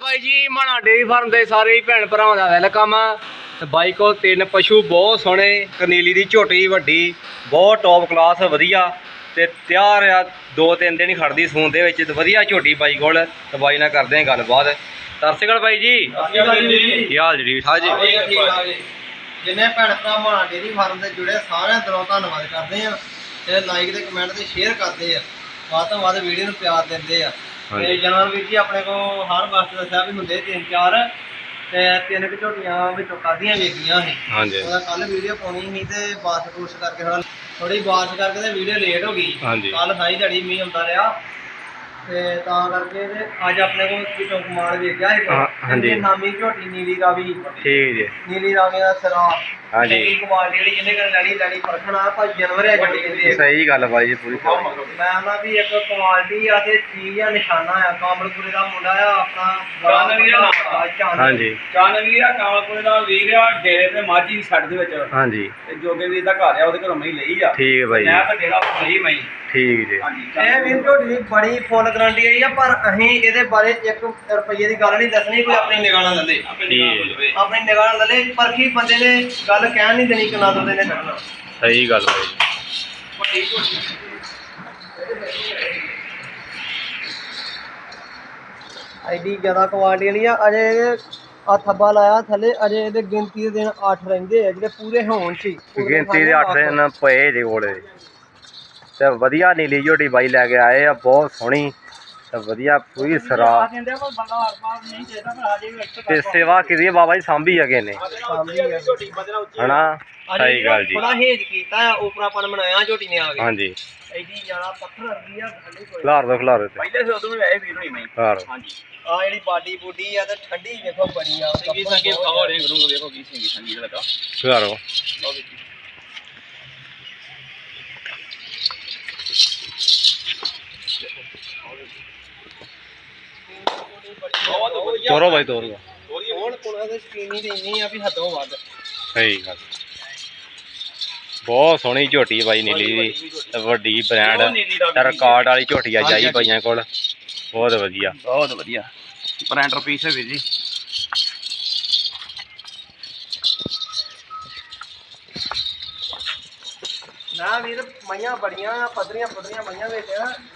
ਬਾਈ ਜੀ ਮਾਣਾ dairy farm ਦੇ ਸਾਰੇ ਹੀ ਭੈਣ ਭਰਾਵਾਂ ਦਾ ਵੈਲਕਮ। ਆ ਤੇ ਬਾਈ ਕੋਲ ਤਿੰਨ ਪਸ਼ੂ ਬਹੁਤ ਸੋਹਣੇ ਕਨੀਲੀ ਦੀ ਝੋਟੀ ਵੱਡੀ ਬਹੁਤ ਟੌਪ ਕਲਾਸ ਵਧੀਆ। ਤੇ ਤਿਆਰ ਆ ਦੋ ਤਿੰਨ ਦਿਨ ਹੀ ਖੜਦੀ ਸੂਣ ਦੇ ਵਿੱਚ ਤੇ ਵਧੀਆ ਝੋਟੀ ਬਾਈ ਕੋਲ। ਤੇ ਬਾਈ ਨਾਲ ਕਰਦੇ ਆ ਗੱਲਬਾਤ। ਤਰਸਿਕਲ ਬਾਈ ਜੀ। ਕੀ ਹਾਲ ਜੀ ਠੀਕ ਠਾਕ ਜੀ? ਜਿੰਨੇ ਭੈਣ ਭਰਾ ਮਾਣਾ ਡੇਰੀ ਫਾਰਮ ਦੇ ਜੁੜੇ ਸਾਰਿਆਂ ਦਿਲੋਂ ਧੰਨਵਾਦ ਕਰਦੇ ਆ ਤੇ ਲਾਈਕ ਤੇ ਕਮੈਂਟ ਤੇ ਸ਼ੇਅਰ ਕਰਦੇ ਆ। ਵੱਧ ਤੋਂ ਵੱਧ ਵੀਡੀਓ ਨੂੰ ਪਿਆਰ ਦਿੰਦੇ ਆ। ਤੇ ਜਨਰਲ ਵੀਰ ਜੀ ਆਪਣੇ ਕੋ ਹਰ ਵਕਤ ਦੱਸਿਆ ਵੀ ਹੁੰਦੇ ਤਿੰਨ ਚਾਰ। ਤੇ ਤਿੰਨ ਕੁ ਝੋਟੀਆਂ ਵਿੱਚੋਂ ਕਾਦੀਆਂ ਵੇਖੀਆਂ ਸੀ ਹਾਂਜੀ। ਉਹਦਾ ਕੱਲ ਵੀਡੀਓ ਪਾਉਣੀ ਸੀ ਤੇ ਬੂਰਸ਼ ਕਰਕੇ ਥੋੜਾ ਬਾਰਿਸ਼ ਕਰਕੇ ਤੇ ਵੀਡੀਓ ਲੇਟ ਹੋ ਗਈ। ਹਾਂਜੀ। ਕੱਲ ਸਾਰੀ ਦਿਹਾੜੀ ਮੀਂਹ ਹੁੰਦਾ ਰਿਹਾ। ਤੇ ਤਾਂ ਕਰਕੇ ਤੇ ਅੱਜ ਆਪਣੇ ਕੋਲ ਵਿੱਚੋਂ ਕਮਾਲ ਵੇਖਿਆ ਸੀ ਹਾਂ, ਹਾਂਜੀ। ਇਹਦੀ ਨਾਮੀ ਝੋਟੀ ਨੀਲੀ ਰਾਵੀ ਠੀਕ ਜੀ। ਨੀਲੀ ਰਾਵੀ ਦਾ ਸਰਾ। ਹਾਂਜੀ। ਚੰਗੀ ਕੁਆਲਿਟੀ ਜਿਹੜੀ ਜਿਹਨੇ ਕਰ ਲੜੀ ਲੜੀ ਪਰਖਣਾ ਪਰ ਜਾਨਵਰ ਹੈ ਜੱਟੀ ਕਹਿੰਦੇ ਆ। ਸਹੀ ਗੱਲ ਬਾਈ ਜੀ ਪੂਰੀ ਮੈਂ ਨਾ ਵੀ ਇੱਕ ਕੁਆਲਿਟੀ ਆ ਤੇ ਚੀਜ਼ ਆ ਨਿਸ਼ਾਨਾ ਆ। ਕਾਮਲਪੁਰੇ ਦਾ ਮੁੰਡਾ ਆ ਆਪਣਾ ਚਾਨਵੀਰ ਦਾ ਨਾਮ। ਚਾਨਵੀਰ। ਹਾਂਜੀ। ਚਾਨਵੀਰ ਆ ਕਾਮਲਪੁਰੇ ਦਾ ਵੀਰ ਆ ਡੇਰੇ ਤੇ ਮਾਝੀ ਛੱਡ ਦੇ ਵਿੱਚ। ਹਾਂਜੀ। ਤੇ ਜੋਗੇ ਵੀਰ ਦਾ ਘਰ ਆ ਉਹਦੇ ਘਰੋਂ ਮੈਂ ਲਈ ਆ। ਠੀਕ ਹੈ ਬਾਈ ਮੈਂ ਜੀ ਤਾਂ ਡੇਰਾ ਲਈ ਮੈਂ ਠੀਕ ਜੀ। ਹਾਂਜੀ ਇਹ ਵੀਰ ਝੋਟੀ ਦੀ ਬੜੀ ਫੁੱਲ ਗਾਰੰਟੀ ਆਈ ਆ ਪਰ ਅਸੀਂ ਇਹਦੇ ਬਾਰੇ 1 ਰੁਪਏ ਦੀ ਗੱਲ ਨਹੀਂ ਦੱਸਣੀ ਕੋਈ ਆਪਣੀ ਨਿਗਾਹ ਨਾਲ ਲੱਲੇ। ਆਪਣੀ ਨਿਗਾਹ ਨਾਲ ਲੱਲੇ ਪਰਖੀ ਬੰਦੇ ਨੇ ਗੱਲ ਕਹਿਣ ਨਹੀਂ ਦੇਣੀ ਕਿੰਨਾ ਦੁੱਧ ਇਹਨੇ ਕੱਢਣਾ ਸਹੀ ਗੱਲ ਜੀ ਐਡੀ ਜ਼ਿਆਦਾ ਕੁਆਲਿਟੀ ਵਾਲੀ ਆ ਅਜੇ ਆ ਥੱਬਾ ਲਾਇਆ ਥੱਲੇ ਅਜੇ ਇਹਦੇ ਗਿਣਤੀ ਦੇ ਦਿਨ 8 ਰਹਿੰਦੇ ਆ ਜਿਹੜੇ ਪੂਰੇ ਹੋਣ ਸੀ। ਪੂਰੇ ਗਿਣਤੀ ਦੇ ਖਾਣੇ 8 ਦਿਨ ਪਏ ਦੇ ਕੋਲੇ। ਤੇ ਵਧੀਆ ਨੀਲੀ ਝੋਟੀ ਬਾਈ ਲੈ ਕੇ ਆਏ ਆ ਬਹੁਤ ਸੋਹਣੀ ਤੇ ਵਧੀਆ ਪੂਰੀ ਸਰਾ ਹਰ ਤੇ ਸੇਵਾ ਕੀਤੀ ਆ? ਬਾਬਾ ਜੀ ਸਾਂਭੀ ਹੈਗੇ ਨੇ। ਹਨਾ? ਸਹੀ ਗੱਲ ਜੀ। ਥੋੜਾ ਹੇਜ ਕੀਤਾ ਆ ਉਪਰਾਪਨ ਬਣਾਇਆ ਝੋਟੀ ਨੇ ਆ ਕੇ ਹਾਂਜੀ। ਐਡੀ ਜ਼ਿਆਦਾ ਪੱਥਰ ਵਰਗੀ ਆ ਥੱਲੇ ਕੋਈ। ਖਲਾਰ ਦੋ ਖਲਾਰ ਦੋ ਪਹਿਲੇ ਸੇ ਉਦੋਂ ਵੈਸੇ ਵੀਰ ਹੋਈ ਮੈਂ। ਹਾਂਜੀ। ਆ ਜਿਹੜੀ ਬਾਡੀ ਬੂਡੀ ਆ ਤੇ ਠੰਡੀ ਵੇਖੋ ਬੜੀ ਆ ਸੰਗੀ ਸੰਗੀ ਖਾਓ ਰੇ ਕਰੂੰਗਾ ਦੇਖੋ ਕੀ ਸੰਗੀ ਸੰਗੀ ਦਾ ਲੱਗਾ ਖਲਾਰੋ ਲਓ ਜੀ। ਤੋਰੋ ਬਾਈ ਤੋਰੋ। ਹੁਣ ਕੋਣਾ ਦੇ ਸਕੀਨੀ ਤੇ ਇੰਨੀ ਆ ਵੀ ਹੱਦੋਂ ਵੱਧ। ਸਹੀ ਗੱਲ। ਬਹੁਤ ਸੋਹਣੀ ਝੋਟੀ ਬਾਈ ਨੀਲੀ ਦੀ। ਵੱਡੀ ਬ੍ਰਾਂਡ ਰਿਕਾਰਡ ਵਾਲੀ ਝੋਟੀ ਆ ਜਾਈ ਬਾਈਆਂ ਕੋਲ। ਬਹੁਤ ਵਧੀਆ। ਬਹੁਤ ਵਧੀਆ। ਬ੍ਰਾਂਡਰ ਪੀਸ ਹੈ ਵੀਰ ਜੀ। ਨਾ ਵੀਰ ਮਈਆਂ ਬੜੀਆਂ ਆ ਪੱਧਰੀਆਂ ਪੱਧਰੀਆਂ ਮਈਆਂ ਵਿੱਚ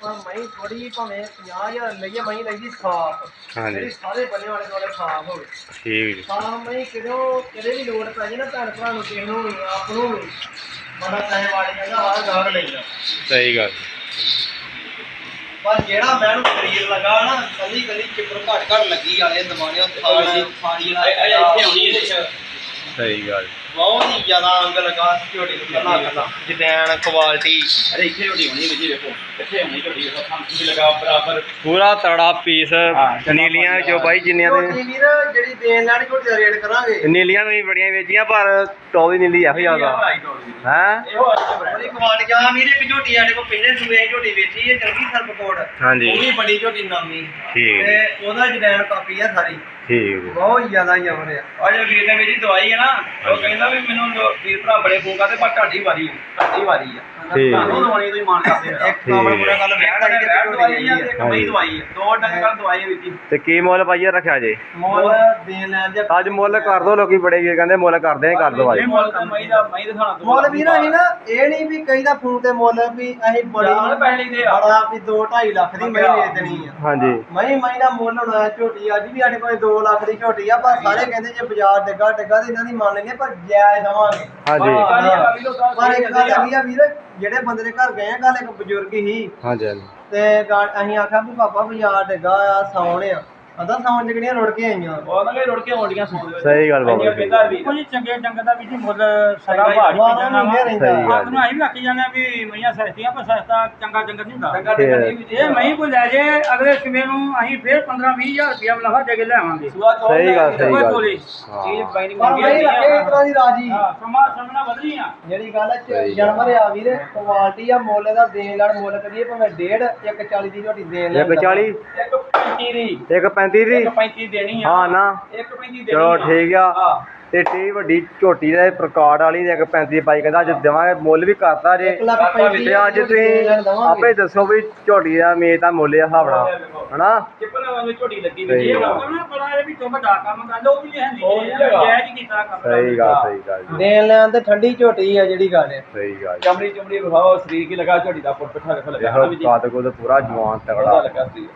ਪਰ ਮਈ ਥੋੜੀ ਭਾਵੇਂ 50000 ਲਈਏ ਮਈ ਲਈਦੀ ਸਾਫ਼। ਹਾਂਜੀ। ਜਿਹੜੀ ਸਾਰੇ ਬੰਨੇ ਵਾਲੇ ਦੁਆਲੇ ਸਾਫ਼ ਹੋਵੇ। ਠੀਕ ਜੀ। ਸਾਫ਼ ਮਈ ਕਿਦੋਂ ਕਿਤੇ ਵੀ ਲੋੜ ਪੈ ਜੇ ਨਾ ਭੈਣ ਭਰਾ ਨੂੰ ਕਿਸੇ ਨੂੰ ਵੀ ਆਪ ਨੂੰ ਵੀ ਬੜਾ ਪੈਸੇ ਵਾਲੀ ਜਾਂਦਾ ਹਰ ਗਾਹਕ ਲੈਂਦਾ ਸਹੀ ਗੱਲ। ਪਰ ਜਿਹੜਾ ਮੈਨੂੰ ਸਰੀਰ ਲਗਾ ਨਾ ਕੱਲੀ ਕੱਲੀ ਚਿੱਪਰ ਘਟ ਘਟ ਲੱਗੀ ਵਾਲੇ ਦਮਾਨੇ ਥਾਣ ਫਾੜੀ ਇਹ ਇੱਥੇ ਆਉਣੀ ਇਹਦੇ ਚ ਸਹੀ ਗੱਲ। ਬਹੁਤ ਹੀ ਜ਼ਿਆਦਾ ਅੰਗ ਲਗਾ ਝੋਟੀ ਨੂੰ ਕੱਲਾ ਕੱਲਾ ਜਦੈਨ ਕੁਆਲਿਟੀ ਅਰੇ ਇੱਥੇ ਝੋਟੀ ਹੋਣੀ ਵੀਰ ਜੀ ਵੇਖੋ ਇੱਥੇ ਹੋਣੀ ਝੋਟੀ ਵੇਖੋ ਸਾਨੂੰ ਵੀ ਲਗਾ ਬਰਾਬਰ। ਪੂਰਾ ਤੜਾ ਪੀਸ ਨੀਲੀਆਂ ਵਿੱਚੋਂ ਬਾਈ ਜਿੰਨੀਆਂ ਦੇ ਵੀਰ ਜਿਹੜੀ ਦੇਣ ਲੈਣੀ ਝੋਟੀ ਦਾ ਰੇਟ ਕਰਾਂਗੇ। ਨੀਲੀਆਂ ਵੀ ਬੜੀਆਂ ਵੇਚੀਆਂ ਪਰ ਦੀ ਨੀਲੀ ਇਹੋ ਜ਼ਿਆਦਾ ਹੈ? ਇਹੋ ਬੜੀ ਕੁਆਲਿਟੀ ਆ। ਵੀਰ ਇੱਕ ਝੋਟੀ ਸਾਡੇ ਕੋਲ ਪਹਿਲੇ ਸੂਏ ਝੋਟੀ ਵੇਚੀ ਹੈ ਚੰਗੀ ਸਰਪਕੋਟ ਹਾਂਜੀ। ਉਹ ਵੀ ਬੜੀ ਝੋਟੀ ਨਾਮੀ। ਠੀਕ ਤੇ ਉਹਦਾ ਜਦੈਨ ਕਾਪੀ ਆ ਸਾਰੀ। ਠੀਕ ਬਹੁਤ ਜ਼ਿਆਦਾ ਜਮਰ ਆ ਅੱਜ ਵੀਰ ਨੇ ਮੇਰੀ ਦਵਾਈ ਹੈ ਨਾ ਉਹ ਕਹਿੰਦਾ ਵੀ ਮੈਨੂੰ ਲੋ- ਵੀਰ ਭਰਾ ਬੜੇ ਫੋਨ ਕਰਦੇ ਪਰ ਤੁਹਾਡੀ ਵਾਰੀ ਹੈ ਤੁਹਾਡੀ ਵਾਰੀ ਹੈ। ਠੀਕ। ਤੁਹਾਨੂੰ ਦਵਾਈ ਤੁਸੀਂ ਮਾਨ ਕਰਦੇ ਹੋ। ਇੱਕ ਕੰਮ ਪੂਰਾ ਬੈਠ ਕਹਿੰਦਾ ਆਈ ਬੈਠ ਦਵਾਈ ਆ ਤੇ ਤੇ ਇੱਕ ਮਈ ਦਵਾਈ ਹੈ ਦੋ ਡੰਗਰ ਦਵਾਈ ਹੈ ਵੀਰ ਤੇ ਕੀ ਮੁੱਲ ਪਾਈਏ ਰੱਖਿਆ ਜੇ? ਮੋਲ ਦੇਣ ਲੈਣ ਦੇ ਅੱਜ ਮੁੱਲ ਕਰ ਦੋ ਲੋਕੀ ਬੜੇ ਕੀ ਕਹਿੰਦੇ ਮੁੱਲ ਕਰਦੇ ਨੇ ਕਰ ਦੋ ਅੱਜ ਮੁੱਲ ਤਾਂ ਮਈ ਦਾ ਮਈ ਦਿਖਾਣਾ ਦੋ ਮੁੱਲ ਵੀਰ ਅਸੀਂ ਨਾ ਇਹ ਨਹੀਂ ਵੀ ਕਈ ਦਾ ਫੋਨ ਤੇ ਮੁੱਲ ਵੀ ਅਸੀਂ ਬੜੀ ਪੈਸੇ ਲੈਂਦੇ ਆ। ਬੜਾ ਵੀ 2 2.5 ਲੱਖ ਦੀ ਮੈਂ ਵੇਚ ਦੇਣੀ ਆ। ਹਾਂਜੀ। ਮਹੀਂ ਮਹੀਂ ਦਾ ਮੁੱਲ ਹੋਣਾ ਝੋਟੀ ਅੱਜ ਵੀ ਸਾਡੇ ਕੋਲ 2 ਲੱਖ ਦੀ ਝੋਟੀ ਆ ਪਰ ਸਾਰੇ ਕਹਿੰਦੇ ਜੇ ਬਾਜ਼ਾਰ ਡੱਗਾ ਡੱਗਾ ਤੇ ਇਹਨਾਂ ਦੀ ਮੰਨ ਲੈਂਦੇ ਪਰ ਜਾਇਜ਼ ਦਵਾਂਗੇ। ਹਾਂਜੀ। ਪਰ ਇੱਕ ਗੱਲ ਹੈਗੀ ਆ ਵੀਰ ਜਿਹੜੇ ਬੰਦੇ ਦੇ ਘਰ ਗਏ ਆ ਕੱਲ ਇੱਕ ਬਜ਼ੁਰਗ ਹੀ। ਹਾਂਜੀ ਹਾਂਜੀ। ਤੇ ਗਾ- ਅਸੀਂ ਆਖਿਆ ਵੀ ਪਾਪਾ ਬਾਜ਼ਾਰ ਡੱਗਾ ਆ ਸੌਣ ਆ। ਕਹਿੰਦਾ ਸੌਣ ਜਿਹੜੀਆਂ ਰੁੜ ਕੇ ਆਈਆਂ? ਉਹ ਨਾ ਕਿ ਰੁੜ ਕੇ ਆਉਂਦੀਆਂ ਸੌਣ ਦੇ ਵਿੱਚ ਸਹੀ ਗੱਲ ਬਾਬਾ ਜੀ। ਕਹਿੰਦਾ ਵੀ। ਕੋਈ ਚੰਗੇ ਚੰਗੇ ਦਾ ਵੀ ਜੀ ਮੁੱਲ ਸਦਾ ਬਾਹਰ ਭਾਰੀ ਨੂੰ ਜਾਣਾ ਵਾ ਰਹਿੰਦਾ। ਸਹੀ ਗੱਲ। ਆਪ ਨੂੰ ਅਸੀਂ ਵੀ ਆਖੀ ਜਾਂਦੇ ਆ ਵੀ ਮਈਆਂ ਸਸਤੀਆਂ ਪਰ ਸਸਤਾ ਚੰਗਾ ਚੰਗਾ ਨਹੀਂ ਹੁੰਦਾ। ਚੰਗਾ ਟੰਗਾ ਨਹੀਂ ਵੀ ਇਹ ਮਈ ਕੋਈ ਲੈ ਜੇ ਅਗਲੇ ਸਮੇਂ ਨੂੰ ਅਸੀਂ ਫੇਰ 15 20000 ਰੁਪਇਆ ਮੁਨਾਫਾ ਦੇ ਕੇ ਲਿਆਵਾਂਗੇ। ਸੁਆ ਚੌਲ ਸਹੀ ਗੱਲ, ਸਹੀ ਗੱਲ। ਤੋਲੇ ਚੀਜ਼ ਹਾਂ। ਬਾਈ ਨਹੀਂ ਪਰ ਮੰਗੀ ਨਹੀਂ ਲੱਗੇ ਇਸ ਤਰ੍ਹਾਂ ਦੀ ਰਾਜੀ। ਹਾਂ ਸਮਾਂ ਸਮਣਾ ਵਧਣੀ ਆ। ਜਿਹੜੀ ਗੱਲ ਹੈ ਸਹੀ ਜਨਮ ਆ ਵੀਰ ਕੁਆਲਿਟੀ ਆ ਮੁੱਲ ਦਾ ਦੇਣ ਲੈਣ ਮੁੱਲ ਕਰੀਏ ਭਾਵੇਂ ਡੇਢ ਇੱਕ 40 ਦੀ ਝੋਟੀ ਦੇਣ ਇੱਕ 40 ਇੱਕ 35 ਦੀ ਇੱਕ 35 ਦੀ। ਇੱਕ 35 ਦੇਣੀ ਆ। ਹਾਂ ਨਾ। ਇੱਕ 35 ਦੇਣੀ ਚਲੋ ਠੀਕ ਆ। ਤੇ ਟੀ ਵੱਡੀ ਝੋਟੀ ਦੇ ਪ੍ਰਕਾਰਡ ਵਾਲੀ ਦੇ ਇੱਕ 35 ਬਾਈ ਕਹਿੰਦਾ ਅੱਜ ਦੇਵਾਂਗੇ ਮੁੱਲ ਵੀ ਕਰਤਾ ਜੇ। ਤੇ ਅੱਜ ਤੁਸੀਂ ਆਪੇ ਦੱਸੋ ਵੀ ਝੋਟੀ ਦਾ ਮੇਜ ਦਾ ਮੁੱਲ ਆ ਹਿਸਾਬ ਨਾਲ ਹਨਾ? ਚਿੱਪਣਾ ਵਾਂਗੂ ਝੋਟੀ ਲੱਗੀ ਸਹੀ ਵੀ ਇਹ ਗੱਲ। ਉਹਨਾਂ ਬੜਾ ਇਹ ਵਿੱਚੋਂ ਵੱਡਾ ਕੰਮ ਕਰ ਉਹ ਵੀ ਹੈ ਨਹੀਂ। ਜਾਇਜ਼ ਕੀਤਾ ਕੰਮ ਸਹੀ ਗੱਲ ਸਹੀ ਗੱਲ। ਦੇਣ ਲੈਣ ਤੇ ਠੰਡੀ ਝੋਟੀ ਆ ਜਿਹੜੀ ਗੱਲ ਹੈ। ਸਹੀ ਗੱਲ। ਜੀ। ਚਮੜੀ ਚਮੜੀ ਵਿਖਾਓ ਸਰੀਰ ਕੀ ਲਗਾ ਝੋਟੀ ਦਾ ਫੁੱਟ ਪਿੱਠਾ ਵੇਖੋ ਲੱਗਾ। ਇਹੋ ਕਾਦ ਕੋ ਪੂਰਾ ਜਵਾਨ ਬੜਾ ਤਗੜਾ ਲੱਗਾ ਸੀ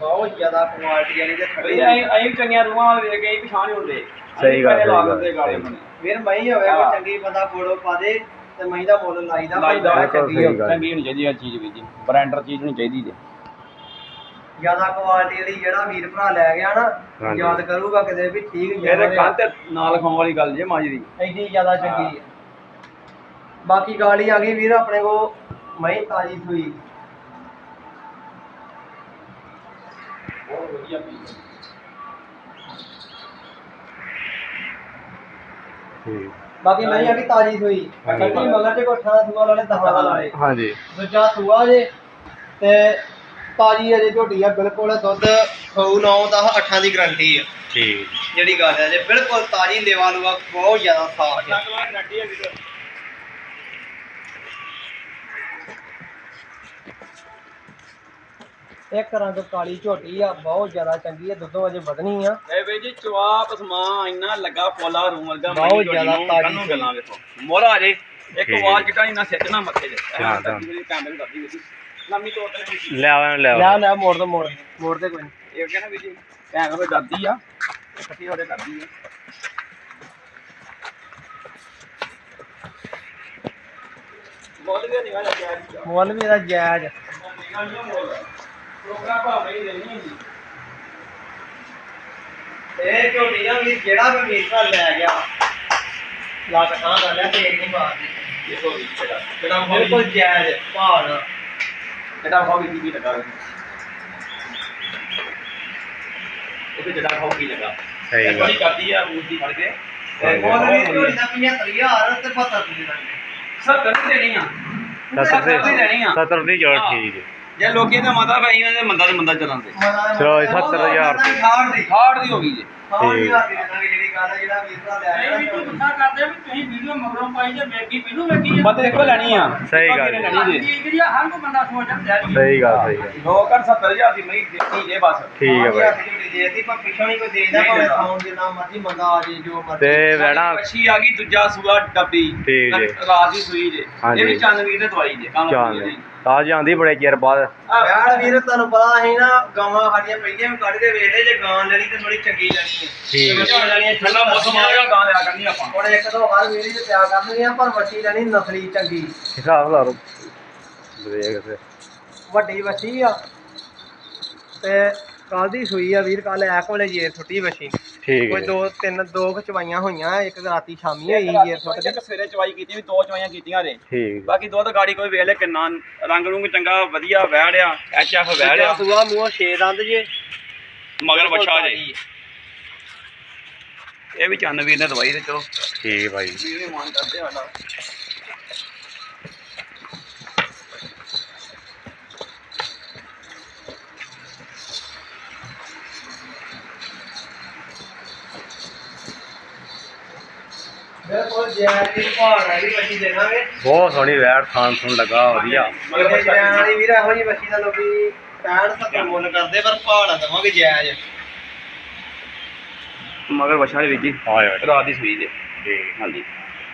ਬਹੁਤ ਜ਼ਿਆਦਾ ਕੁਆਲਿਟੀ ਵਾਲੀ ਤੇ ਬਈ ਠੰਡੀ ਅਸੀਂ ਅਸੀਂ ਚੰਗੀਆਂ ਰੂਹਾਂ ਵੇਖ ਕੇ ਪਛਾਣ ਨਹੀਂ ਹੁੰਦੇ। ਸਹੀ ਗੱਲ, ਅਸੀਂ ਲਾ ਸਹੀ ਗੱਲ, ਦਿੰਦੇ ਗਾਲੇ ਸਹੀ। ਬਣੇ। ਵੀਰ ਮਈ ਹੋਵੇ ਹਾਂ। ਕੋਈ ਚੰਗੀ ਬੰਦਾ ਫੋਟੋ ਪਾ ਦੇ ਤੇ ਮਈ ਦਾ ਮੁੱਲ ਲਾਈਦਾ ਪਰ ਲਾਈਦਾ, ਗਾਂ ਬਿਲਕੁਲ ਚੰਗੀ ਸਹੀ ਹੋਵੇ ਗੱਲ। ਚੰਗੀ ਹੋਣੀ ਚਾਹੀਦੀ ਹੈ ਚੀਜ਼ ਵੀ ਜੀ। ਬ੍ਰਾਂਡਰ ਚੀਜ਼ ਹੋਣੀ ਚਾਹੀਦੀ ਜੀ। ਜ਼ਿਆਦਾ ਕੁਆਲਿਟੀ ਵਾਲੀ ਜਿਹੜਾ ਵੀਰ ਭਰਾ ਲੈ ਗਿਆ ਨਾ। ਯਾਦ ਕਰੂਗਾ ਕਿਤੇ ਵੀ ਠੀਕ ਇਹਦੇ ਜਾਵੇ ਕੰਨ ਤੇ ਨਾਲ ਖਾਣ ਵਾਲੀ ਗੱਲ ਜੇ ਮਾਜ ਦੀ। ਐਡੀ ਜ਼ਿਆਦਾ ਚੰਗੀ ਹੈ। ਬਾਕੀ ਗਾਲੀ ਆ ਗਈ ਵੀਰ ਆਪਣੇ ਕੋ ਮਈ ਤਾਜੀ ਸੂਈ। ਬਹੁਤ ਵਧੀਆ ਪੀਸ ਠੀਕ। ਬਾਕੀ ਮਈ ਆ ਗਈ ਤਾਜੀ ਸੂਈ। ਹਾਂਜੀ। ਕੱਟੀ ਮਗਰ ਤੇ ਕੋਠਾ ਦਾ ਸੂਆ ਵਾਲੇ ਦਹਾਂ ਦਾ ਲਾਏ। ਹਾਂਜੀ। ਦੂਜਾ ਸੂਆ ਜੇ ਤੇ ਤਾਜੀ ਅਜੇ ਝੋਟੀ ਆ ਬਿਲਕੁਲ ਦੁੱਧ ਖਊ 9 10 8 ਦੀ ਗਰੰਟੀ ਆ। ਠੀਕ। ਜਿਹੜੀ ਗੱਲ ਹੈ ਜੇ ਬਿਲਕੁਲ ਤਾਜੀ ਲੇਵਾ ਲੂਆ ਬਹੁਤ ਜ਼ਿਆਦਾ ਸਾਫ਼ ਹੈ ਅਗਲਾ ਗਰੰਟੀ ਹੈ ਵੀਰ ਇੱਕ ਰੰਗ ਕਾਲੀ ਝੋਟੀ ਆ ਬਹੁਤ ਜ਼ਿਆਦਾ ਚੰਗੀ ਆ ਦੁੱਧੋਂ ਅਜੇ ਵਧਣੀ ਆ। ਇਹ ਵੇ ਜੀ ਚਵਾਪ ਸਮਾ ਇੰਨਾ ਲੱਗਾ ਪੋਲਾ ਰੂਮ ਵਰਗਾ ਬਹੁਤ ਜ਼ਿਆਦਾ ਨੂੰ, ਤਾਜ਼ੀ ਕੰਨੋਂ ਗੱਲਾਂ ਵੇਖੋ। ਮੋਰਾ ਜੇ ਇੱਕ ਠੀਕ। ਵਾਰ ਚਟਾ ਨਾ ਸਿੱਟ ਨਾ ਮੱਥੇ 'ਚ ਧਿਆਨ, ਧਿਆਨ। ਕੈਮਰੇ ਕਰਦੀ ਵੀ ਲੰਮੀ ਤੋੜ ਤੇ ਲੈ ਆਵਾਂ ਲੈ ਲੈ ਆਵਾਂ ਲੈ ਮੋੜ ਦੋ ਮੋੜ ਮੋੜ ਦੇ ਕੋਈ ਨਹੀਂ ਇਹ ਕਹਿੰਦਾ ਵੀ ਜੀ ਭੈਣ ਉਹ ਦਾਦੀ ਆ ਕੱਟੀ ਉਹਦੇ ਦਾਦੀ ਆ। ਬਹੁਤ ਵੀ ਪਿਆਰ ਜੀ ਮੁੱਲ ਵੀ ਇਹਦਾ ਜਾਇਜ਼ ਪ੍ਰੋਗਰਾਮ ਭਾਵ ਨਹੀਂ ਦੇਣੀ ਜੀ ਇਹ ਝੋਟੀ ਨਾ ਵੀ ਜਿਹੜਾ ਵੀ ਵੀਰ ਭਰਾ ਲੈ ਗਿਆ ਲੱਖ ਥਾਂ ਕਰ ਲਿਆ ਤੇ ਇੱਕ ਨਹੀਂ ਮਾਰਦੀ ਇਹ ਹੋ ਗਈ ਜਿਹੜਾ ਜਿਹੜਾ ਬਿਲਕੁਲ ਜਾਇਜ਼ ਭਾਅ ਨਾਲ ਜਿਹੜਾ ਹੋ ਗਈ ਕੀ ਲਗਾ ਇਹ ਜਿਹੜਾ ਹੋ ਗਈ ਲਗਾ ਸਹੀ ਇਹ ਗੱਲ ਥੋੜੀ ਕਰਦੀ ਆ ਮੂਰਤੀ ਫੜ ਕੇ ਸਹੀ ਗੱਲ। ਮੁੱਲ ਵੀ ਝੋਟੀ ਦਾ 75000 ਤੇ 72 ਦੀ ਲੈਣੀ ਸਰ ਕਰ ਦੇਣੀ ਆ ਸੱਤਰ ਦੀ ਲੈਣੀ ਆ ਸੱਤਰ ਦੀ ਜੋੜ ਹਾਂ। ਠੀਕ ਹੈ ਜੇ ਲੋਕੀ ਦਾ ਮਤਾ ਪਈ ਉਹਦੇ ਮੰਦਾ ਤੇ ਮੰਦਾ ਚਲਾਉਂਦੇ ਚਲੋ, ਇਹ 70,000 ਦੀ। 60 ਦੀ ਹਾਰਡ ਦੀ ਹੋ ਗਈ ਜੀ। 6000 ਦੀ ਦੇਣਾ ਜਿਹੜੀ ਗੱਲ ਹੈ ਜਿਹੜਾ ਵੀਰ ਭਰਾ ਲੈ ਨਹੀਂ ਵੀ ਗਿਆ ਤੂੰ ਗੁੱਸਾ ਕਰਦੇ ਵੀ ਤੁਸੀਂ ਵੀਡੀਓ ਮਗਰੋਂ ਪਾਈ ਜੇ ਵੇਖੀ ਪਹਿਲੋਂ ਵੇਖੀ ਆ। ਮਤੇ ਦੇਖੋ ਲੈਣੀ ਆ। ਸਹੀ ਗੱਲ ਜੀ। ਹੈ। ਸਹੀ ਗੱਲ ਸਹੀ ਗੱਲ। ਦੋ ਕਰ 70000 ਦੀ ਮਈ ਦੇਖੀ ਜੇ ਬਸ। ਠੀਕ ਹੈ ਦੇਤੀ ਜੇ ਜੋ ਮਰਜ਼ੀ। ਤੇ ਵੈਣਾ ਅੱਛੀ ਆ ਗਈ ਦੂਜਾ ਸੂਆ ਡੱਬੀ। ਠੀਕ ਜੀ। ਰਾਤ ਦੀ ਸੂਈ ਜੇ। ਹਾਂਜੀ। ਇਹ ਵੀ ਚੰਨਵੀਰ ਦੇ ਦਵਾਈ ਜੇ ਕੰਮ ਚਾਲ ਤਾਜ ਆਂਦੀ ਬੜੇ ਚਿਰ ਬਾਅਦ। ਯਾਰ ਵੀਰ ਤੁਹਾਨੂੰ ਪਤਾ ਅਸੀਂ ਨਾ ਗਾਵਾਂ ਸਾਡੀਆਂ ਪਹਿਲੀਆਂ ਵੀ ਕੱਢ ਕੇ ਵੇਖਦੇ ਜੇ ਗਾਂ ਲੈਣੀ ਤੇ ਥੋੜੀ ਚੰਗੀ ਲੈਣੀ ਹੈ। ਠੀਕ ਹੈ। ਵੱਛੀ ਲੈਣੀ ਮੌਸਮ ਆ ਗਿਆ ਗਾਂ ਲਿਆ ਕਰਨੀ ਆਪਾਂ। ਹੁਣ ਇੱਕ ਦੋ ਹਰ ਵੇਰੀ ਤੇ ਪਿਆ ਕਰਨਗੀਆਂ ਪਰ ਵੱਛੀ ਲੈਣੀ ਨਸਲੀ ਚੰਗੀ। ਹਿਸਾਬ ਲਾ ਲਓ। ਦੇਖ ਤੇ ਵੱਡੀ ਵੱਛੀ ਆ। ਤੇ ਕੱਲ ਦੀ ਸੂਈ ਆ ਵੀਰ ਕੱਲ ਐਕ ਵੇਲੇ ਜੇ ਛੁੱਟੀ ਵੱਛੀ। ਠੀਕ ਕੋਈ ਹੈ ਦੋ ਤਿੰਨ ਦੋ ਕੁ ਚਵਾਈਆਂ ਹੋਈਆਂ ਇੱਕ ਰਾਤੀ ਸ਼ਾਮੀ ਹੋਈ ਜੇ ਛੁੱਟ ਕੇ ਇੱਕ ਸਵੇਰੇ ਚਵਾਈ ਕੀਤੀ ਵੀ ਦੋ ਚਵਾਈਆਂ ਕੀਤੀਆਂ ਰੇ ਠੀਕ। ਬਾਕੀ ਦੁੱਧ ਗਾੜੀ ਕੋਈ ਵੇਖ ਲੈ ਕਿੰਨਾ ਰੰਗ ਰੂੰਗ ਚੰਗਾ ਵਧੀਆ ਵਹਿੜਿਆ ਐਚ ਐਫ ਦੂਜਾ ਵਹਿੜਿਆ ਸੂਆ ਮੂੰਹ ਛੇ ਦੰਦ ਜੇ। ਮਗਰ ਬੱਚਾ ਜੇ। ਇਹ ਵੀ ਚੰਨਵੀਰ ਨੇ ਦਵਾਈ ਤੇ ਚਲੋ ਠੀਕ ਹੈ ਭਾਈ। ਵੀਰ ਨੇ ਮਾਨ ਕਰਦੇ ਸਾਡਾ ਬਿਲਕੁਲ ਵੱਛੀ ਬਹੁਤ ਸੋਹਣੀ ਵੈੜ ਥਾਨ ਥੁਣ ਲੱਗਾ ਵਧੀਆ। ਇਹਦੇ ਜੈਨ ਵਾਲੀ ਵੀਰ ਇਹੋ ਜੀ ਵੱਛੀ ਦਾ ਲੋਕੀ 65 70 ਮੁੱਲ ਕਰਦੇ ਪਰ ਭਾਲ ਦੇਵਾਂਗੇ ਜਾਇਜ਼ ਮਗਰ ਬੱਚਾ ਦੇ ਵਿੱਚ ਜੀ। ਆਏ ਰਾਤ ਦੀ ਸੂਈ ਦੇ। ਠੀਕ ਹਾਂਜੀ।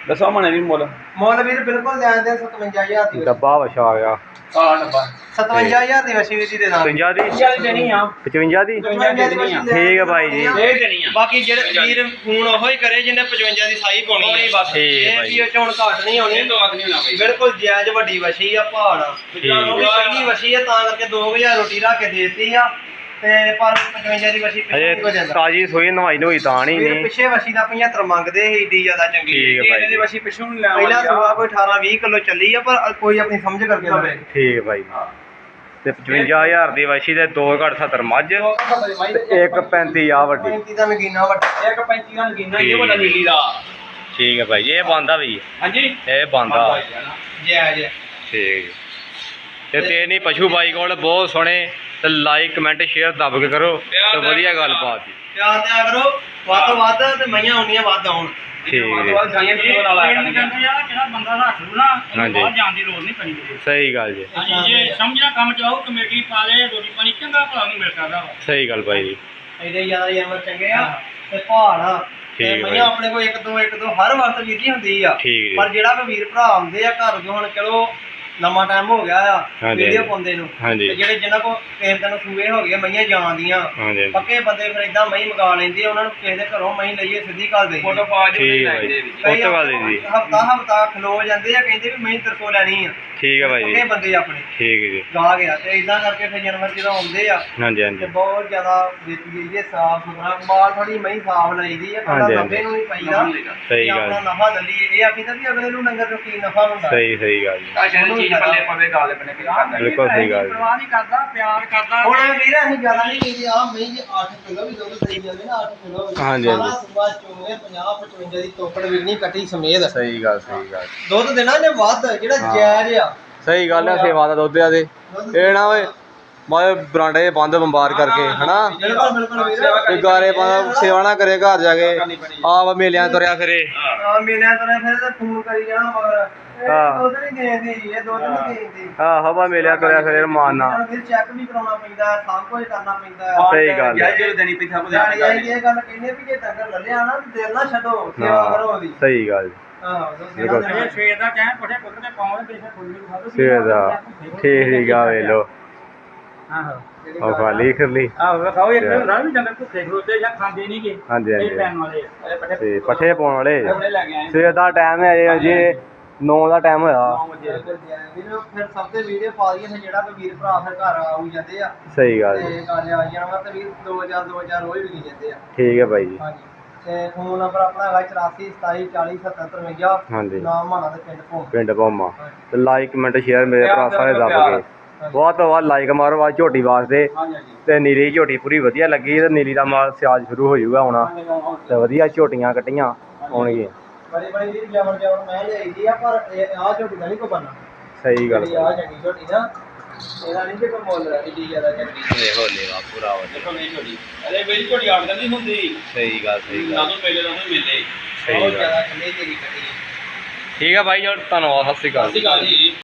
ਦੱਸੋ ਮਨੇ ਵੀ ਮੁੱਲ। ਮੁੱਲ ਵੀਰ ਬਿਲਕੁਲ ਲੈਣ ਦੇ 57000 ਦੀ ਡੱਬਾ ਵਛਾ ਆ। ਗਿਆ ਆ ਨੰਬਰ 57000 ਦੀ ਵੀਰ ਦੀ ਦੇ ਦਾਂਗੇ 55 ਦੀ? ਚੱਲ ਦੇਣੀ ਆ। 55 ਦੀ? ਠੀਕ ਹੈ ਭਾਈ ਜੀ। ਇਹ ਦੇਣੀ ਆ। ਬਾਕੀ ਜਿਹੜੇ ਵੀਰ ਫੋਨ ਉਹੋ ਹੀ ਕਰੇ ਜਿਹਨੇ 55 ਦੀ ਸਾਈ ਪਾਉਣੀ ਪਾਉਣੀ ਬਸ। ਠੀਕ ਹੈ ਇਹ। ਵੀ ਉਹ ਚੋਂ ਘੱਟ ਨਹੀਂ ਹੋਣੀ ਇਹ ਤੋਂ ਅੱਗ ਨਹੀਂ ਹੋਣਾ ਬਈ ਬਿਲਕੁਲ ਜਾਇਜ਼ ਵੱਡੀ ਵੱਛੀ ਆ ਪਹਾੜ ਆ। ਠੀਕ ਹੈ। ਉਹ ਵੀ ਪਹਿਲੀ ਵੱਛੀ ਆ ਤਾਂ ਕਰਕੇ 2000 ਰੋਟੀ ਰੱਖ ਕੇ ਦੇਤੀ ਆ। ਤੇ ਪਰ 55 ਦੀ ਵੱਛੀ ਪਿੱਛੇ ਨਹੀਂ ਹੋ ਅਜੇ ਜਾਂਦਾ? ਤਾਜੀ ਸੋਈ ਨਵਾਈ ਨੋਈ ਤਾਂ ਨਹੀਂ ਵੀਰ ਨਹੀਂ ਪਿੱਛੇ ਵੱਛੀ ਦਾ 75 ਮੰਗਦੇ ਸੀ ਏਡੀ ਜ਼ਿਆਦਾ ਚੰਗੀ। ਠੀਕ ਹੈ ਭਾਈ ਇਹਦੀ ਵਸੀ ਪਿਛੋਂ ਨੂੰ ਲੈ ਪਹਿਲਾ ਸੂਆ ਕੋਈ 18 20 ਕਿਲੋ ਚੱਲੀ ਆ ਪਰ ਕੋਈ ਆਪਣੀ ਸਮਝ ਕਰਕੇ ਲਵੇ ਠੀਕ ਹੈ ਭਾਈ ਤੇ 55000 ਦੀ ਵਛੀ ਦੇ 2 ਘੱਟ 70 ਮੱਝ ਤੇ ਇੱਕ 35 ਆ ਵੱਡੀ। 35 ਦਾ ਮਗੀਨਾ ਵੱਡਾ। ਇੱਕ 35 ਦਾ ਨਗੀਨਾ ਇਹ ਵੱਡਾ ਨੀਲੀ ਦਾ। ਠੀਕ ਹੈ ਭਾਈ ਇਹ ਬੰਦਾ ਵੀ। ਹਾਂਜੀ? ਇਹ ਬੰਦਾ ਜਾਇਜ਼ ਠੀਕ ਤੇ ਤੇ ਨਹੀਂ ਪਸ਼ੂ ਬਾਈ ਕੋਲ ਬਹੁਤ ਸੋਹਣੇ ਤੇ ਲਾਈਕ ਕਮੈਂਟ ਸ਼ੇਅਰ ਦੱਬ ਕੇ ਕਰੋ ਤੇ ਵਧੀਆ ਗੱਲਬਾਤ ਪਿਆਰ ਦਿਆ ਕਰੋ। ਵੱਧ ਤੋਂ ਵੱਧ ਤੇ ਮਈਆਂ ਵੱਧ ਆਉਣ। ਠੀਕ ਸਹੀ ਗੱਲ ਜੀ। ਜੇ ਸਮਝਿਆ ਕੰਮ ਚਾਹੋ ਕਮੇਟੀ ਪਾ ਲੈ ਰੋਟੀ ਪਾਣੀ ਚੰਗਾ ਭਲਾ ਨੂੰ ਮਿਲ ਸਕਦਾ ਵਾ। ਸਹੀ ਗੱਲ ਭਾਈ ਜੀ। ਐਡੇ ਜ਼ਿਆਦਾ ਜਾਨਵਰ ਚੰਗੇ ਆ ਤੇ ਪਹਾੜ ਮਈਆਂ। ਆਪਣੇ ਕੋਲ ਇੱਕ ਦੋ ਇੱਕ ਦੋ ਹਰ ਵਕਤ ਵੀਰ ਜੀ ਹੁੰਦੀ ਆ। ਪਰ ਜਿਹੜਾ ਕੋਈ ਵੀਰ ਭਰਾ ਆਉਂਦੇ ਆ ਘਰ ਜੋ ਹੁਣ ਚਲੋ ਲੰਮਾ ਟਾਈਮ ਹੋ ਗਿਆ ਆ ਹਾਂਜੀ, ਵੀਡੀਓ ਹਾਂਜੀ। ਪਾਉਂਦੇ ਨੂੰ। ਹਾਂਜੀ। ਤੇ ਜਿਹੜੇ ਜਿਨ੍ਹਾਂ ਕੋ ਕਿਸੇ ਦਿਨ ਸੂਏ ਹੋ ਗਏ ਮਈਆਂ ਜਾਂਦੀਆਂ ਹਾਂਜੀ। ਪੱਕੇ ਬੰਦੇ ਫਿਰ ਇਦਾਂ ਮਈ ਮੰਗਾ ਲੈਂਦੇ ਆ ਉਹਨਾਂ ਨੂੰ ਕਿਸੇ ਦੇ ਘਰੋਂ ਮਈ ਲਈਏ ਸਿੱਧੀ ਘਰ ਦੇ। ਫੋਟੋ ਪਾ ਜੋ ਠੀਕ ਹੈ ਭਾਈ ਉਹ ਤੋਂ ਬਾਅਦ ਜੀ। ਹਫਤਾ ਹਫਤਾ ਖਲੋ ਜਾਂਦੇ ਆ ਕਹਿੰਦੇ ਵੀ ਮਈ ਤੇਰੇ ਕੋਲ ਲੈਣੀ ਆ। ਠੀਕ ਹੈ ਭਾਈ ਜੀ। ਬੰਦੇ ਆਪਣੇ। ਠੀਕ ਹੈ ਜੀ। ਗਾ ਗਿਆ ਤੇ ਇਦਾਂ ਕਰਕੇ ਫਿਰ ਜਾਨਵਰ ਜਦੋਂ ਆਉਂਦੇ ਆ ਹਾਂਜੀ ਤੇ ਹਾਂਜੀ ਬਹੁਤ ਜ਼ਿਆਦਾ ਵੇਚੀ ਗਈ ਹੈ ਸਾਫ਼ ਸੁਥਰਾ ਮਾਲ ਥੋੜੀ ਮਈ ਸਾਫ਼ ਲਈਦੀ ਹਾਂਜੀ, ਨਫੇ ਨੂੰ ਨਹੀਂ ਪਈਦਾ ਸਹੀ ਵੀ ਆਪਣਾ ਗੱਲ। ਨਫਾ ਲੱਲੀ ਇਹ ਆਖੀਦਾ ਵੀ ਅਗਲੇ ਨੂੰ ਨੰਗਰ ਤੋਂ ਕੀ ਨਫਾ ਹੁੰਦਾ। ਸਹੀ ਸਹੀ ਗੱਲ। ਜੀ ਕਾਸ਼ੇ ਦੀ ਚੀਜ਼ ਪੱਲੇ ਪਵੇ ਗਾਲ ਬਣੇ ਕੇ ਕਰਦਾ ਬਿਲਕੁਲ ਸਹੀ ਗੱਲ। ਜੀ। ਪਰਵਾਹ ਨਹੀਂ ਕਰਦਾ ਪਿਆਰ ਕਰਦਾ। ਹੁਣ ਵੀਰ ਅਸੀਂ ਜ਼ਿਆਦਾ ਨਹੀਂ ਕਹਿੰਦੇ ਆ ਮਈ ਜੇ 8 ਕਿਲੋ ਵੀ ਦੁੱਧ ਸਹੀ ਜਾਂਦੇ ਨਾ 8 ਕਿਲੋ ਹਾਂਜੀ, ਹਾਂਜੀ। ਸੁਬਾ ਚੋਗੇ 50 55 ਦੀ ਤੋਕੜ ਵਿਗਣੀ ਕੱਟੀ ਸਮੇਤ। ਸਹੀ ਗੱਲ ਸਹੀ ਗੱਲ। ਦੁੱਧ ਦੇਣਾ ਨੇ ਵੱਧ ਜਿਹੜਾ ਹਾਂ। ਜਾਇਜ਼ ਆ? ਸਹੀ ਗੱਲ ਹੈ। ਸੇਵਾ ਦਾ ਦੁੱਧ ਆ ਦੇ ਇਹ ਨਾ ਓਏ ਮਾਏ ਬਰਾਂਡੇ ਬੰਦ ਬੰਬਾਰ ਕਰਕੇ ਹਨਾ? ਬਿਲਕੁਲ ਗਾਰੇ ਬੰਦਾ ਸੇਵਾ ਨਾ ਕਰੇ ਘਰ ਜਾ ਕੇ। ਆਪ ਮੇਲਿਆਂ ਤੁਰਿਆ ਫਿਰੇ। ਆ ਮੇਲਿਆਂ ਤੋਂ ਫਿਰ ਤਾਂ ਫੋਨ ਕਰੀ ਜਾਣਾ ਮਗਰ ਇਹ ਹਾਂ। ਦੁੱਧ ਨਹੀਂ ਦੇਂਦੀ ਇਹ ਦੁੱਧ ਨਹੀਂ ਦੇਂਦੀ। ਆਹ ਹਵਾ ਮੇਲਿਆਂ ਤੁਰਿਆ ਫਿਰੇ ਰਮਾਨਾ ਫਿਰ ਚੈੱਕ ਵੀ ਕਰਾਉਣਾ ਪੈਂਦਾ ਹੈ, ਸਭ ਕੁਝ ਕਰਨਾ ਪੈਂਦਾ। ਹੈ ਸਹੀ ਗੱਲ ਹੈ। ਜਦੋਂ ਦੇਣੀ ਪਿੱਛਾ ਕੋ ਜਾਣੀ ਜਾਈ ਇਹ ਗੱਲ ਕਹਿੰਦੇ ਵੀ ਜੇ ਡੰਗਰ ਲੱਲਿਆ ਨਾ ਤੇ ਦਿਲ ਨਾ ਛੱਡੋ ਸੇਵਾ ਕਰੋ ਉਹਦੀ। ਸਹੀ ਗੱਲ। ਇਹ ਸਵੇਰ ਦਾ ਟਾਈਮ ਪਠੇ ਕੁੱਟ ਤੇ ਪਾਉਣ ਦੇ ਬੇਸ਼ੱਕ ਕੋਈ ਨਹੀਂ ਖਾਦੋ ਸਵੇਰ ਦਾ ਠੀਕ ਠੀਕ ਆ ਵੇ ਲੋ ਆਹੋ। ਉਹ ਖਾਲੀ ਖਰਲੀ ਆਹੋ ਵੇਖਾਓ ਇੱਕ ਰਾਹ ਵੀ ਡੰਗਰ ਭੁੱਖੇ ਖਲੋਤੇ ਜਾਂ ਖਾਂਦੇ ਨਹੀਂ ਗੇ ਹਾਂਜੀ ਇਹ ਹਾਂਜੀ। ਪੈਣ ਵਾਲੇ ਆ। ਇਹ ਪਠੇ ਤੇ ਪੱਠੇ ਪਾਉਣ ਵਾਲੇ ਕੇ ਸਵੇਰ ਦਾ ਟਾਈਮ ਹੈ ਅਜੇ ਅਜੇ 9 ਦਾ ਟਾਈਮ ਹੋਇਆ। ਬਿਲਕੁਲ ਜੀ, ਵੀਰ ਫਿਰ ਸਭ ਤੇ ਵੀਡੀਓ ਪਾ ਦਈਏ ਤੇ ਜਿਹੜਾ ਕੋਈ ਵੀਰ ਭਰਾ ਫਿਰ ਘਰ ਆਉ ਜਾਂਦੇ ਆ। ਸਹੀ ਗੱਲ ਜੀ। ਤੇ ਘਰ ਆ ਜਾਣਾ ਵਾ ਤੇ ਵੀਰ 2000 2000 ਰੋਜ਼ ਜਾਂਦੇ ਆ। ਠੀਕ ਹੈ ਭਾਈ ਜੀ। ਹਾਂਜੀ। ਤੇ ਫੋਨ ਨੰਬਰ ਆਪਣਾ ਹੈਗਾ 84 27 40 77 53 ਹਾਂਜੀ। ਨਾਮ ਮਾਣਾ ਤੇ ਪਿੰਡ ਭੋਂ ਪਿੰਡ ਭੌਮਾ। ਤੇ ਲਾਈਕ ਕਮੈਂਟ ਸ਼ੇਅਰ ਮੇਰੇ ਭਰਾ ਸਾਰੇ ਦੱਬ ਕੇ ਬਹੁਤ ਤੋਂ ਬਾਅਦ ਲਾਈਕ ਮਾਰੋ ਆ ਝੋਟੀ ਵਾਸਤੇ। ਹਾਂਜੀ ਹਾਂਜੀ। ਤੇ ਨੀਲੀ ਝੋਟੀ ਪੂਰੀ ਵਧੀਆ ਲੱਗੀ ਤੇ ਨੀਲੀ ਦਾ ਮਾਲ ਸਿਆਜ ਸ਼ੁਰੂ ਹੋ ਜਾਊਗਾ ਹੁਣ। ਤੇ ਵਧੀਆ ਝੋਟੀਆਂ ਕੱਟੀਆਂ ਆਉਣਗੀਆਂ ਬੜੀ ਬੜੀ ਵੀਰ ਜਮਨ ਜਮਨ ਮੈਂ ਲਿਆਈਦੀ ਆ ਪਰ ਇਹ ਆ ਝੋਟੀ ਦਾ ਨਹੀਂ ਕੋ ਬੰਨਾ ਸਹੀ ਗੱਲ ਜਿਹੜੀ ਆ ਚੰਗੀ ਝੋਟੀ ਨਾ ਇਹਦਾ ਨਹੀਂ ਜੇ ਕੋਈ ਮੁੱਲ ਏਡੀ ਜ਼ਿਆਦਾ ਚੰਗੀ ਦੇਖੋ ਲੇਵਾ ਪੂਰਾ ਵਧੀਆ ਦੇਖੋ ਨਹੀਂ ਛੋੜੀ ਅਰੇ ਮੇਰੀ ਛੋਟੀ ਆੜ ਨਹੀਂ ਹੁੰਦੀ। ਸਹੀ ਗੱਲ ਸਹੀ ਨਾ ਤੋਂ ਪਹਿਲੇ ਨਾ ਤੋਂ ਮਿਲੇ। ਸਹੀ ਬਹੁਤ ਗੱਲ। ਜ਼ਿਆਦਾ ਠੰਡੀ ਤੇਰੀ ਕੱਟੀ। ਠੀਕ ਹੈ ਭਾਈ ਜੀ ਧੰਨਵਾਦ ਸਤਿ ਸ਼੍ਰੀ ਅਕਾਲ ਸਤਿ ਸ਼੍ਰੀ ਅਕਾਲ ਜੀ।